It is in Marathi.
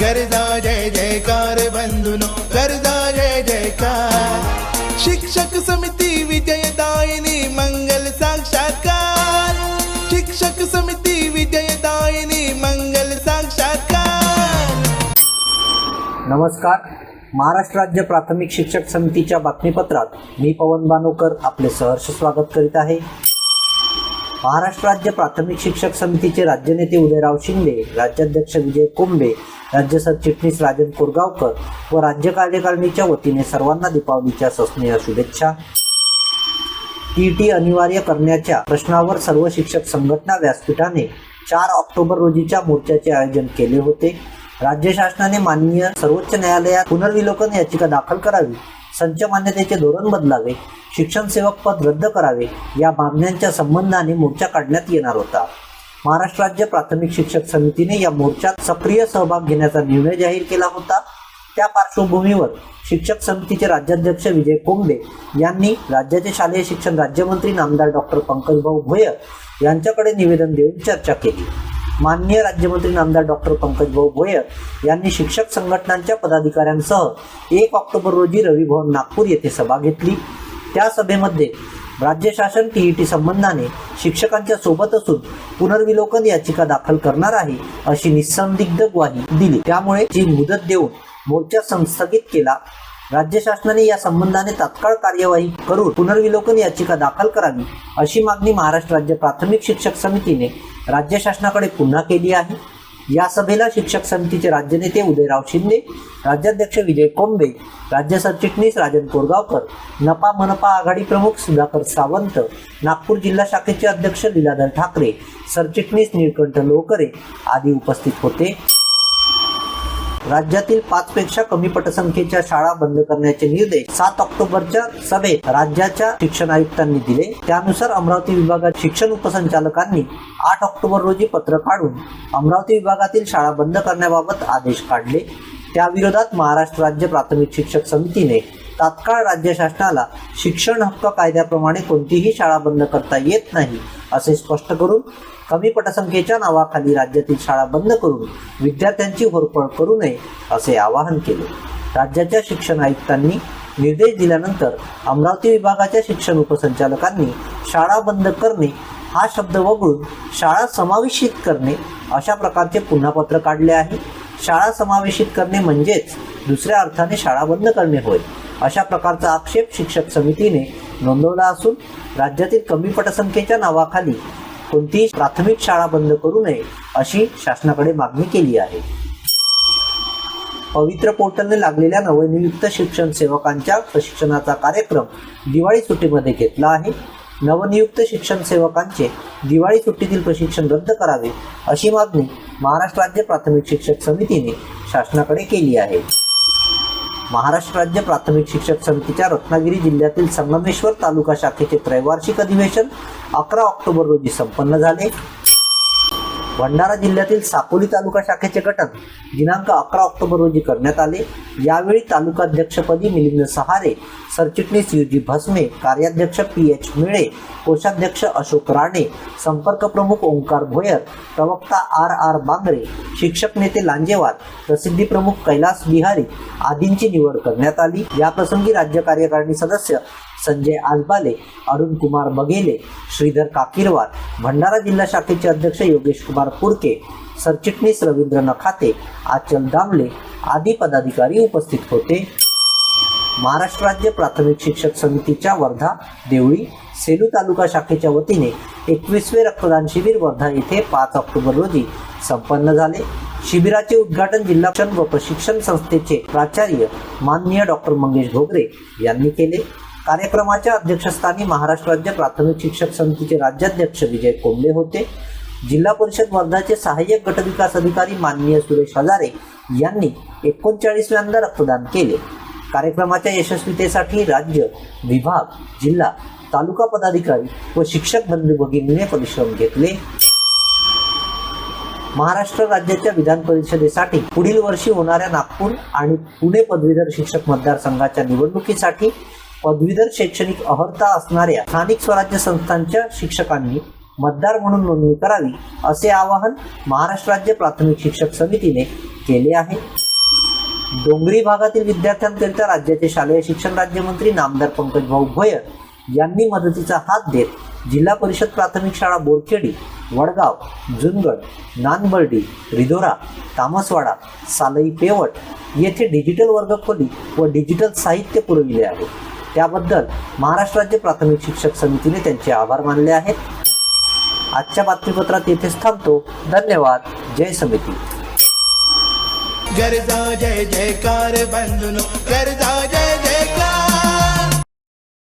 गरजा जय जयकार बंधुनो गरजा जय जयकार. शिक्षक समिती विजयदायिनी मंगल साक्षात्कार. शिक्षक समिती विजयदायिनी मंगल साक्षात्कार. नमस्कार. महाराष्ट्र राज्य प्राथमिक शिक्षक समितीच्या बातमीपत्रात मी पवन बानोकर आपले सहर्ष स्वागत करीत आहे. महाराष्ट्र राज्य प्राथमिक शिक्षक समितीचे राज्यनेते उदयराव शिंदे राज्याध्यक्ष विजय कोंबे राज्य सरचिटणीस राजन कोरगावकर व राज्य कार्यकारिणीच्या वतीने सर्वांना दीपावलीच्या सस्नेह शुभेच्छा. टीईटी अनिवार्य करण्याच्या प्रश्नावर सर्व शिक्षक संघटना व्यासपीठाने चार ऑक्टोबर रोजीच्या मोर्चाचे आयोजन केले होते. राज्य शासनाने माननीय सर्वोच्च न्यायालयात पुनर्विलोकन याचिका दाखल करावी संच मान्यतेचे धोरण बदलावे शिक्षण सेवक पद रद्द करावे या मागण्यांच्या संबंधाने मोर्चा काढण्यात येणार होता. महाराष्ट्र राज्य प्राथमिक शिक्षक समितीने या मोर्चात सक्रिय सहभाग घेण्याचा निर्णय जाहीर केला होता. त्या पार्श्वभूमीवर शिक्षक समितीचे राज्याध्यक्ष विजय कोंबडे यांनी राज्याचे शालेय शिक्षण राज्यमंत्री नामदार डॉक्टर पंकजभाऊ भोयर यांच्याकडे निवेदन देऊन चर्चा केली. माननीय राज्यमंत्री नामदार डॉक्टर पंकजभाऊ भोयर यांनी शिक्षक संघटनांच्या पदाधिकाऱ्यांसह एक ऑक्टोबर रोजी रविभवन नागपूर येथे सभा घेतली. त्या सभेमध्ये राज्य शासन टीईटी संबंधाने शिक्षकांच्या सोबत असून पुनर्विलोकन याचिका दाखल करणार आहे अशी निसंदिग्ध ग्वाही दिली. त्यामुळे जी मुदत देऊन मोर्चा संस्थगित केला राज्य शासनाने या संबंधाने तात्काळ कार्यवाही करून पुनर्विलोकन याचिका दाखल करावी अशी मागणी महाराष्ट्र राज्य प्राथमिक शिक्षक समितीने राज्य शासनाकडे पुन्हा केली आहे. या सभेला शिक्षक समितीचे राज्यनेते उदयराव शिंदे राज्याध्यक्ष विजय कोंबे राज्य सरचिटणीस राजन कोरगावकर नपा मनपा आघाडी प्रमुख सुधाकर सावंत नागपूर जिल्हा शाखेचे अध्यक्ष लीलाधर ठाकरे सरचिटणीस निळकंठ लोकरे आदी उपस्थित होते. राज्यातील पाच पेक्षा कमी पटसंख्येच्या शाळा बंद करण्याचे निर्देश सात ऑक्टोबरच्या सभेत राज्याच्या शिक्षण आयुक्तांनी दिले. त्यानुसार अमरावती विभागात शिक्षण उपसंचालकांनी आठ ऑक्टोबर रोजी पत्र काढून अमरावती विभागातील शाळा बंद करण्याबाबत आदेश काढले. त्याविरोधात महाराष्ट्र राज्य प्राथमिक शिक्षक समितीने तात्काळ राज्य शासनाला शिक्षण हक्क कायद्याप्रमाणे कोणतीही शाळा बंद करता येत नाही असे स्पष्ट करून कमी पटसंख्येच्या नावाखाली राज्यातील शाळा बंद करून विद्यार्थ्यांची होरपळ करू नये असे आवाहन केले. राज्याच्या शिक्षण आयुक्तांनी निर्देश दिल्यानंतर अमरावती विभागाच्या शिक्षण उपसंचालकांनी शाळा बंद करणे हा शब्द वगळून शाळा समावेशित करणे अशा प्रकारचे पुन्हा पत्र काढले आहे. शाळा समावेशित करणे म्हणजेच दुसऱ्या अर्थाने शाळा बंद करणे होय. अशा प्रकारचा आक्षेप शिक्षक समितीने नोंदवला असून राज्यातील कमी पटसंख्येच्या नावाखाली कोणतीही प्राथमिक शाळा बंद करू नये अशी शासनाकडे मागणी केली आहे. पवित्र पोर्टलने लागलेल्या नवनियुक्त शिक्षण सेवकांच्या प्रशिक्षणाचा कार्यक्रम दिवाळी सुट्टीमध्ये घेतला आहे. नवनियुक्त शिक्षण सेवकांचे दिवाळी सुट्टीतील प्रशिक्षण रद्द करावे अशी मागणी महाराष्ट्र राज्य प्राथमिक शिक्षक समितीने शासनाकडे केली आहे. महाराष्ट्र राज्य प्राथमिक शिक्षक समितीच्या रत्नागिरी जिल्ह्यातील संगमेश्वर तालुका शाखेचे त्रैवार्षिक अधिवेशन अकरा ऑक्टोबर रोजी संपन्न झाले. भंडारा जिल्ह्यातील साकोली तालुका शाखेचे गठन दिनांक अकरा ऑक्टोबर रोजी करण्यात आले. यावेळी तालुकाध्यक्षपदी मिलिंद सहारे सरचिटणीस युजी भस्मे कार्याध्यक्ष पी एच मिळे कोषाध्यक्ष अशोक राणे संपर्क प्रमुख ओंकार भोयर प्रवक्ता आर आर बांगरे शिक्षक नेते लांजेवार प्रसिद्धी प्रमुख कैलास बिहारी आदींची निवड करण्यात आली. याप्रसंगी राज्य कार्यकारिणी सदस्य संजय आजबाले अरुण कुमार बघेले श्रीधर काकिरवार भंडारा जिल्हा शाखेचे अध्यक्ष योगेश कुमार पुरके सरचिटणीस रवींद्र नखाते आचल दामले आदी पदाधिकारी उपस्थित होते. महाराष्ट्र राज्य प्राथमिक शिक्षक समितीच्या वर्धा देवळी सेलू तालुका शाखेच्या वतीने एकवीसवे रक्तदान शिबिर वर्धा येथे पाच ऑक्टोबर रोजी संपन्न झाले. शिबिराचे उद्घाटन जिल्हा व प्रशिक्षण संस्थेचे प्राचार्य माननीय डॉक्टर मंगेश घोगरे यांनी केले. कार्यक्रमाच्या अध्यक्षस्थानी महाराष्ट्र राज्य प्राथमिक शिक्षक समितीचे राज्याध्यक्ष विजय कोंबले होते. जिल्हा परिषद वर्धाचे सहाय्यक गटविकास अधिकारी माननीय सुरेश हजारे यांनी एकोणचाळीसव्यांदा रक्तदान केले. कार्यक्रमाच्या यशस्वीतेसाठी राज्य विभाग जिल्हा तालुका पदाधिकारी व शिक्षक बंधू भगिनीने परिश्रम घेतले. महाराष्ट्र राज्याच्या विधान परिषदेसाठी पुढील वर्षी होणाऱ्या नागपूर आणि पुणे पदवीधर शिक्षक मतदारसंघाच्या निवडणुकीसाठी पदवीधर शैक्षणिक अर्हता असणाऱ्या स्थानिक स्वराज्य संस्थांच्या शिक्षकांनी मतदार म्हणून नोंदणी करावी असे आवाहन महाराष्ट्र राज्य प्राथमिक शिक्षक समितीने केले आहे. डोंगरी भागातील विद्यार्थ्यांकरिता राज्याचे शालेय शिक्षण राज्यमंत्री नामदार पंकज भाऊ भोयर यांनी मदतीचा हात देत जिल्हा परिषद प्राथमिक शाळा बोरखेडी वडगाव जुनगड नानबर्डी रिदोरा तामसवाडा सालई पेवट येथे डिजिटल वर्ग खोली व डिजिटल साहित्य पुरविले आहे. त्याबद्दल महाराष्ट्र राज्य प्राथमिक शिक्षक समितीने त्यांचे आभार मानले आहेत. आजच्या बातमीपत्रात येथेच थांबतो. धन्यवाद. जय समिती. गरजा जय जयकार बंधुनो गरजा जय जय